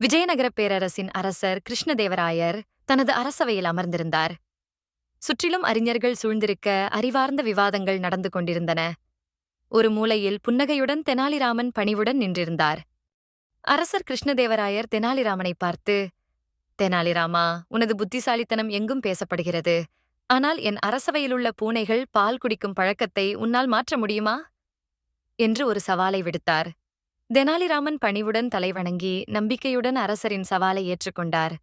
விஜயநகர பேரரசின் அரசர் கிருஷ்ணதேவராயர் தனது அரசவையில் அமர்ந்திருந்தார். சுற்றிலும் அறிஞர்கள் சூழ்ந்திருக்க அறிவார்ந்த விவாதங்கள் நடந்து கொண்டிருந்தன. ஒரு மூலையில் புன்னகையுடன் தெனாலிராமன் பணிவுடன் நின்றிருந்தார். அரசர் கிருஷ்ணதேவராயர் தெனாலிராமனை பார்த்து தெனாலிராமா உனது புத்திசாலித்தனம் எங்கும் பேசப்படுகிறது. ஆனால் என் அரசவையிலுள்ள பூனைகள் பால் குடிக்கும் பழக்கத்தை உன்னால் மாற்ற முடியுமா? என்று ஒரு சவாலை விடுத்தார். தெனாலிராமன் பணிவுடன் தலைவணங்கி நம்பிக்கையுடன் அரசரின் சவாலை ஏற்றுக்கொண்டார்.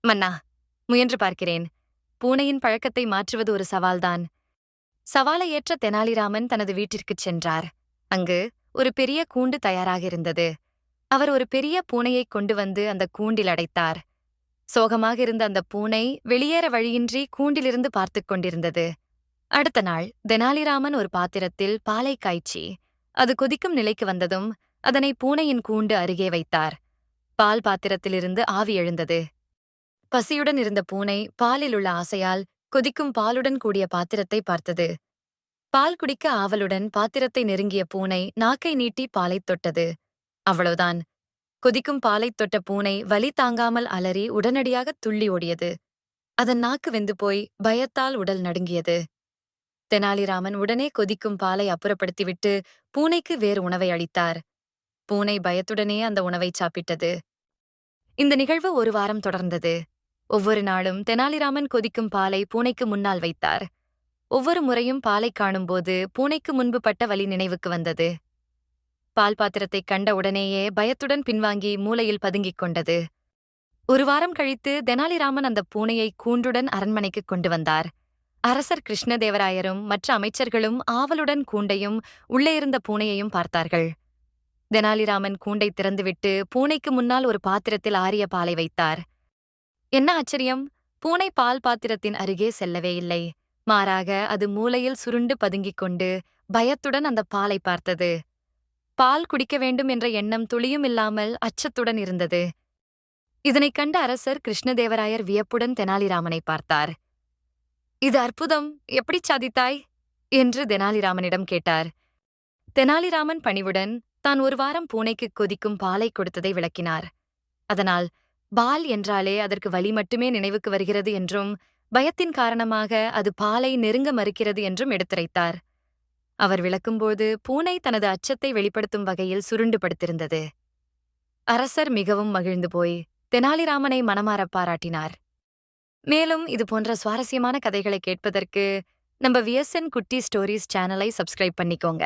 மன்னா முயன்று பார்க்கிறேன். பூனையின் பழக்கத்தை மாற்றுவது ஒரு சவால்தான். சவாலை ஏற்ற தெனாலிராமன் தனது வீட்டிற்குச் சென்றார். அங்கு ஒரு பெரிய கூண்டு தயாராக இருந்தது. அவர் ஒரு பெரிய பூனையைக் கொண்டு வந்து அந்த கூண்டில் அடைத்தார். சோகமாக இருந்த அந்த பூனை வெளியேற வழியின்றி கூண்டிலிருந்து பார்த்துக் கொண்டிருந்தது. அடுத்த நாள் தெனாலிராமன் ஒரு பாத்திரத்தில் பாலை காய்ச்சி அது கொதிக்கும் நிலைக்கு வந்ததும் அதனை பூனையின் கூண்டு அருகே வைத்தார். பால் பாத்திரத்திலிருந்து ஆவி எழுந்தது. பசியுடன் இருந்த பூனை பாலில் உள்ள ஆசையால் கொதிக்கும் பாலுடன் கூடிய பாத்திரத்தை பார்த்தது. பால் குடிக்க ஆவலுடன் பாத்திரத்தை நெருங்கிய பூனை நாக்கை நீட்டி பாலைத் தொட்டது. அவ்வளவுதான். கொதிக்கும் பாலைத் தொட்ட பூனை வலி தாங்காமல் அலறி உடனடியாக துள்ளி ஓடியது. அதன் நாக்கு வெந்து போய் பயத்தால் உடல் நடுங்கியது. தெனாலிராமன் உடனே கொதிக்கும் பாலை அப்புறப்படுத்திவிட்டு பூனைக்கு வேறு உணவை அளித்தார். பூனை பயத்துடனே அந்த உணவை சாப்பிட்டது. இந்த நிகழ்வு ஒரு வாரம் தொடர்ந்தது. ஒவ்வொரு நாளும் தெனாலிராமன் கொதிக்கும் பாலை பூனைக்கு முன்னால் வைத்தார். ஒவ்வொரு முறையும் பாலை காணும்போது பூனைக்கு முன்பு பட்ட வழி நினைவுக்கு வந்தது. பால் பாத்திரத்தைக் கண்ட உடனேயே பயத்துடன் பின்வாங்கி மூலையில் பதுங்கிக் கொண்டது. ஒரு வாரம் கழித்து தெனாலிராமன் அந்த பூனையை கூண்டுடன் அரண்மனைக்கு கொண்டு வந்தார். அரசர் கிருஷ்ணதேவராயரும் மற்ற அமைச்சர்களும் ஆவலுடன் கூண்டையும் உள்ளே இருந்த பூனையையும் பார்த்தார்கள். தெனாலிராமன் கூண்டை திறந்துவிட்டு பூனைக்கு முன்னால் ஒரு பாத்திரத்தில் ஆரிய பாலை வைத்தார். என்ன ஆச்சரியம்? பூனை பால் பாத்திரத்தின் அருகே செல்லவே இல்லை. மாறாக அது மூலையில் சுருண்டு பதுங்கிக் கொண்டு பயத்துடன் அந்த பாலை பார்த்தது. பால் குடிக்க வேண்டும் என்ற எண்ணம் துளியும் இல்லாமல் அச்சத்துடன் இருந்தது. இதனைக் கண்ட அரசர் கிருஷ்ணதேவராயர் வியப்புடன் தெனாலிராமனை பார்த்தார். இது அற்புதம். எப்படி சாதித்தாய்? என்று தெனாலிராமனிடம் கேட்டார். தெனாலிராமன் பணிவுடன் தான் ஒரு வாரம் பூனைக்கு கொதிக்கும் பாலை கொடுத்ததை விளக்கினார். அதனால் பால் என்றாலே அதற்கு வலி மட்டுமே நினைவுக்கு வருகிறது என்றும் பயத்தின் காரணமாக அது பாலை நெருங்க மறுக்கிறது என்றும் எடுத்துரைத்தார். அவர் விளக்கும்போது பூனை தனது அச்சத்தை வெளிப்படுத்தும் வகையில் சுருண்டு படுத்திருந்தது அரசர் மிகவும் மகிழ்ந்து போய் தெனாலிராமனை மனமாற பாராட்டினார். மேலும் இது போன்ற சுவாரஸ்யமான கதைகளை கேட்பதற்கு நம்ம விஎஸ்என் குட்டி ஸ்டோரிஸ் சேனலை சப்ஸ்கிரைப் பண்ணிக்கோங்க.